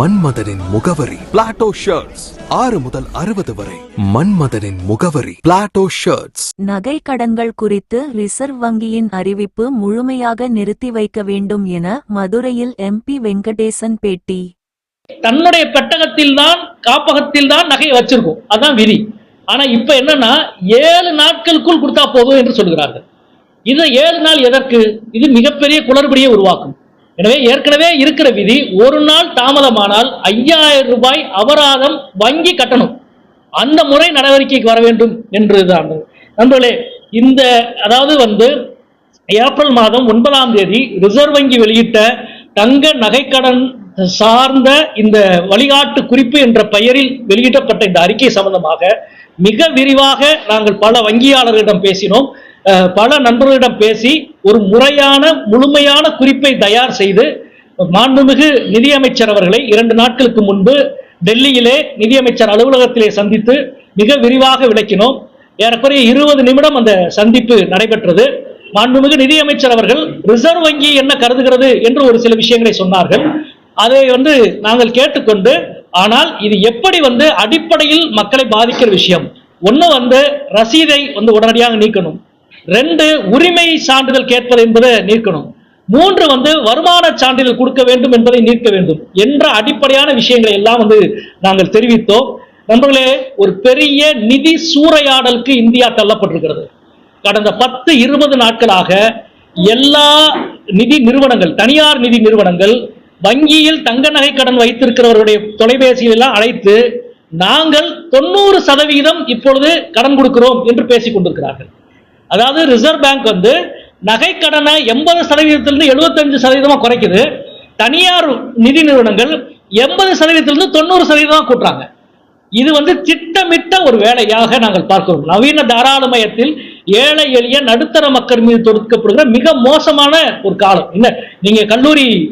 மன்மதனின் முகவரி. Plato shirts ஆறு முதல் அறுபது வரை. மன்மதனின் முகவரி. பிளாட்டோ ஷர்ட்ஸ் நகை கடன்கள் குறித்து ரிசர்வ் வங்கியின் அறிவிப்பு முழுமையாக நிறுத்தி வைக்க வேண்டும் என மதுரையில் எம்பி வெங்கடேசன் பேட்டி. தன்னுடைய பெட்டகத்தில் தான் காப்பகத்தில் தான் நகையை வச்சிருக்கும். அதான் விதி. ஆனா இப்ப என்னன்னா ஏழு நாட்களுக்குள் கொடுத்தா போதும் என்று சொல்கிறார்கள் இது ஏழு நாள் எதற்கு? இது மிகப்பெரிய குளறுபடியை உருவாக்கும். எனவே ஏற்கனவே இருக்கிற விதி ஒரு நாள் தாமதமானால் ஐயாயிரம் ரூபாய் அபராதம் வங்கி கட்டணும். அந்த முறை நடவடிக்கைக்கு வர வேண்டும் என்றுதான். நண்பர்களே இந்த அதாவது வந்து ஏப்ரல் மாதம் ஒன்பதாம் தேதி ரிசர்வ் வங்கி வெளியிட்ட தங்க நகைக்கடன் சார்ந்த இந்த வழிகாட்டு குறிப்பு என்ற பெயரில் வெளியிடப்பட்ட இந்த அறிக்கை சம்பந்தமாக மிக விரிவாக நாங்கள் பல வங்கியாளர்களிடம் பேசினோம். பல நண்பர்களிடம் பேசி ஒரு முறையான முழுமையான குறிப்பை தயார் செய்து மாண்புமிகு நிதியமைச்சர் அவர்களை இரண்டு நாட்களுக்கு முன்பு டெல்லியிலே நிதியமைச்சர் அலுவலகத்திலே சந்தித்து மிக விரிவாக விளக்கினோம். ஏறக்குறைய இருபது நிமிடம் அந்த சந்திப்பு நடைபெற்றது. மாண்புமிகு நிதியமைச்சர் அவர்கள் ரிசர்வ் வங்கி என்ன கருதுகிறது? என்று ஒரு சில விஷயங்களை சொன்னார்கள். அதை வந்து நாங்கள் கேட்டுக்கொண்டு ஆனால் இது எப்படி வந்து அடிப்படையில் மக்களை பாதிக்கிற விஷயம்? ஒன்று வந்து ரசீதை வந்து உடனடியாக நீக்கணும். ரெண்டு உரிமை சான்றிதழ் கேட்பது என்பதை நீக்கணும் மூன்று வந்து வருமான சான்றிதழ் கொடுக்க வேண்டும் என்பதை நீக்க வேண்டும் என்ற அடிப்படையான விஷயங்களை எல்லாம் வந்து நாங்கள் தெரிவித்தோம். நண்பர்களே ஒரு பெரிய நிதி சூறையாடலுக்கு இந்தியா தள்ளப்பட்டிருக்கிறது. கடந்த பத்து இருபது நாட்களாக எல்லா நிதி நிறுவனங்கள் தனியார் நிதி நிறுவனங்கள் வங்கியில் தங்க நகை கடன் வைத்திருக்கிறவருடைய தொலைபேசியில் எல்லாம் அழைத்து நாங்கள் தொண்ணூறு சதவீதம் இப்பொழுது கடன் கொடுக்கிறோம் என்று பேசிக் கொண்டிருக்கிறார்கள். அதாவது ரிசர்வ் பேங்க் வந்து நகை கடனை எண்பது சதவீதத்திலிருந்து எழுபத்தஞ்சு சதவீதமாக குறைக்குது. தனியார் நிதி நிறுவனங்கள் எண்பது சதவீதத்திலிருந்து தொண்ணூறு சதவீதமாக கூட்டுறாங்க. இது வந்து திட்டமிட்ட ஒரு வேலையாக நாங்கள் பார்க்கிறோம். நவீன தாராளமயத்தில் ஏழை எளிய நடுத்தர மக்கள் மீது தொடுக்கப்படுகிற மிக மோசமான ஒரு காலம். என்ன? நீங்க கல்லூரி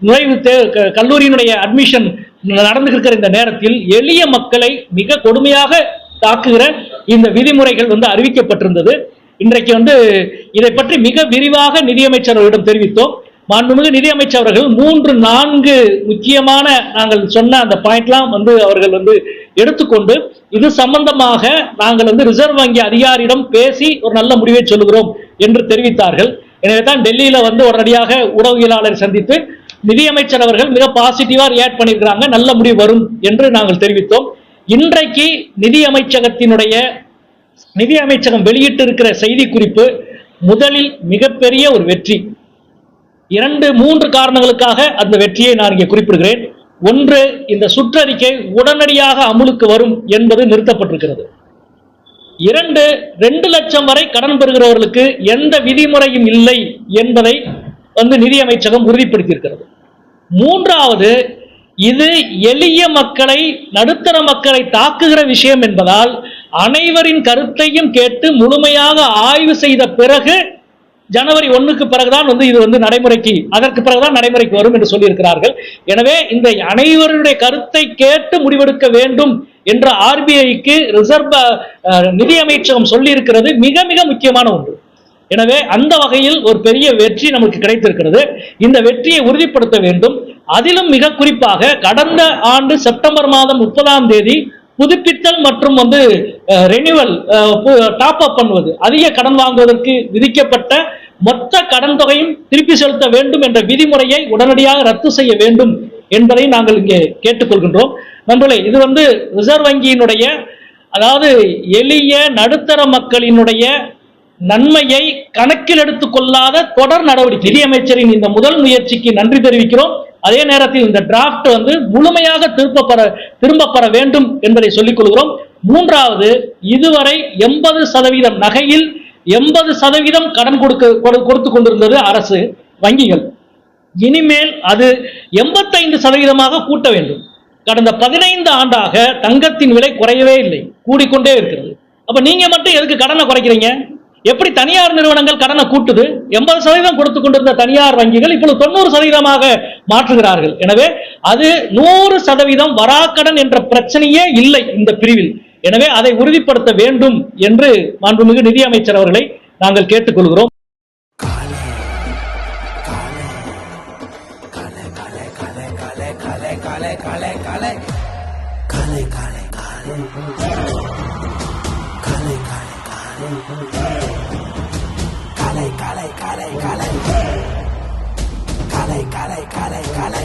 நுழைவு தே- க- கல்லூரியினுடைய அட்மிஷன் நடந்துகிற இந்த நேரத்தில் எளிய மக்களை மிக கொடுமையாக தாக்குகிற இந்த விதிமுறைகள் வந்து அறிவிக்கப்பட்டிருந்தது. இன்றைக்கு வந்து இதை பற்றி மிக விரிவாக நிதியமைச்சரவரிடம் தெரிவித்தோம். மாண்புமிகு நிதியமைச்சர் அவர்கள் மூன்று நான்கு முக்கியமான நாங்கள் சொன்ன அந்த பாயிண்ட்லாம் வந்து அவர்கள் வந்து எடுத்துக்கொண்டு இது சம்பந்தமாக நாங்கள் வந்து ரிசர்வ் வங்கி அதிகாரியிடம் பேசி ஒரு நல்ல முடிவை சொல்லுகிறோம் என்று தெரிவித்தார்கள். எனவே தான் டெல்லியில வந்து உடனடியாக உடவியலாளர் சந்தித்து நிதியமைச்சர் அவர்கள் மிக பாசிட்டிவா ரியாக்ட் பண்ணியிருக்கிறாங்க நல்ல முடிவு வரும் என்று நாங்கள் தெரிவித்தோம். இன்றைக்கு நிதி அமைச்சகத்தினுடைய நிதி அமைச்சகம் வெளியிட்டு இருக்கிற செய்தி குறிப்பு முதலில் மிகப்பெரிய ஒரு வெற்றி. இரண்டு மூன்று காரணங்களுக்காக அந்த வெற்றியை நான் இங்கே குறிப்பிடுகிறேன். ஒன்று இந்த சுற்றறிக்கை உடனடியாக அமுலுக்கு வரும் என்பது நிறுத்தப்பட்டிருக்கிறது. இரண்டு ரெண்டு லட்சம் வரை கடன் பெறுகிறவர்களுக்கு எந்த விதிமுறையும் இல்லை என்பதை வந்து நிதி அமைச்சகம் உறுதிப்படுத்தியிருக்கிறது. மூன்றாவது இது எளிய மக்களை நடுத்தர மக்களை தாக்குகிற விஷயம் என்பதால் அனைவரின் கருத்தையும் கேட்டு முழுமையாக ஆய்வு செய்த பிறகு ஜனவரி ஒன்றுக்கு பிறகுதான் வந்து இது வந்து நடைமுறைக்கு அதற்கு பிறகுதான் நடைமுறைக்கு வரும் என்று சொல்லியிருக்கிறார்கள். எனவே இந்த அனைவருடைய கருத்தை கேட்டு முடிவெடுக்க வேண்டும் என்ற ஆர்பிஐக்கு ரிசர்வ் நிதியமைச்சகம் சொல்லியிருக்கிறது. மிக மிக முக்கியமான ஒன்று. எனவே அந்த வகையில் ஒரு பெரிய வெற்றி நமக்கு கிடைத்திருக்கிறது. இந்த வெற்றியை உறுதிப்படுத்த வேண்டும். அதிலும் மிக குறிப்பாக கடந்த ஆண்டு செப்டம்பர் மாதம் முப்பதாம் தேதி புதுப்பித்தல் மற்றும் வந்து ரெனிவல் டாப் அப் பண்ணுவது அதிக கடன் வாங்குவதற்கு விதிக்கப்பட்ட மொத்த கடன் தொகையும் திருப்பி செலுத்த வேண்டும் என்ற விதிமுறையை உடனடியாக ரத்து செய்ய வேண்டும் என்பதை நாங்கள் இங்கே கேட்டுக்கொள்கின்றோம். நண்பர்களே இது வந்து ரிசர்வ் வங்கியினுடைய அதாவது எளிய நடுத்தர மக்களினுடைய நன்மையை கணக்கில் எடுத்துக்கொள்ளாத தொடர் நடவடிக்கை. நிதியமைச்சரின் இந்த முதல் முயற்சிக்கு நன்றி தெரிவிக்கிறோம். அதே நேரத்தில் இந்த டிராஃப்ட் வந்து முழுமையாக திரும்ப பெற திரும்ப பெற வேண்டும் என்பதை சொல்லிக் கொள்கிறோம். மூன்றாவது இதுவரை எண்பது சதவீதம் நகையில் எண்பது சதவீதம் கடன் கொடுக்க கொடு- கொடுத்து கொண்டிருந்தது அரசு வங்கிகள். இனிமேல் அது எண்பத்தைந்து சதவீதமாக கூட்ட வேண்டும். கடந்த பதினைந்து ஆண்டாக தங்கத்தின் விலை குறையவே இல்லை கூடிக்கொண்டே இருக்கிறது. அப்ப நீங்க மட்டும் எதுக்கு கடனை குறைக்கிறீங்க? எப்படி தனியார் நிறுவனங்கள் கடனை கூட்டுது? எண்பது சதவீதம் கொடுத்து கொண்டிருந்த தனியார் வங்கிகள் இப்பொழுது தொண்ணூறு சதவீதமாக மாற்றுகிறார்கள். எனவே அது நூறு சதவீதம் வராக்கடன் என்ற பிரச்சனையே இல்லை இந்த பிரிவில். எனவே அதை உறுதிப்படுத்த வேண்டும் என்று மாண்புமிகு நிதியமைச்சர் அவர்களை நாங்கள் கேட்டுக்கொள்கிறோம் கலை கலை கலை கலை காலை காலை காலை காலை